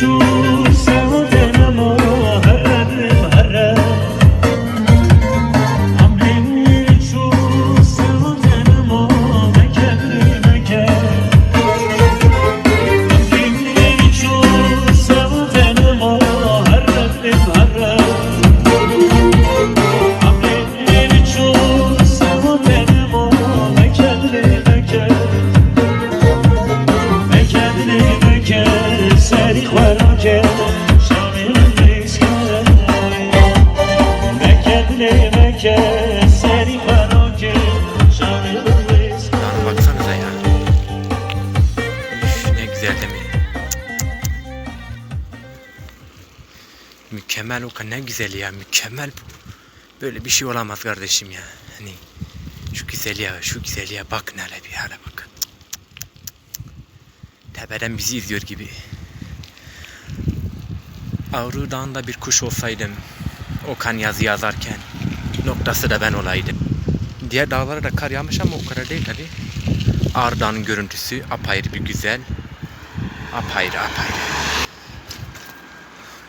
şu Mükemmel o ne güzel ya mükemmel bu. Böyle bir şey olamaz kardeşim ya. Hani şu güzelliğe şu güzelliğe bak hele bir hele bakın. Tepeden bizi izliyor gibi. Avru Dağı'nda bir kuş olsaydım, Okan yazı yazarken, noktası da ben olaydım. Diğer dağlara da kar yağmış ama o kadar değil tabi. Ağrı Dağı'nın görüntüsü apayrı bir güzel. Apayrı apayrı.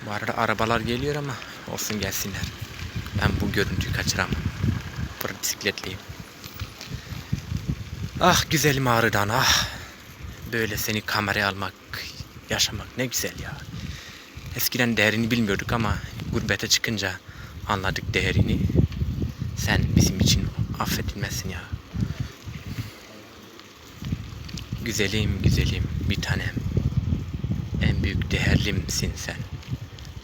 Bu arada arabalar geliyor ama olsun gelsinler. Ben bu görüntüyü kaçıramam. Burada bisikletliyim. Ah güzelim Ağrı Dağı'na ah. Böyle seni kameraya almak, yaşamak ne güzel ya. Eskiden değerini bilmiyorduk ama gurbete çıkınca anladık değerini. Sen bizim için affedilmezsin ya. Güzelim güzelim bir tanem. En büyük değerlimsin sen.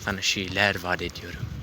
Sana şiirler vaat ediyorum.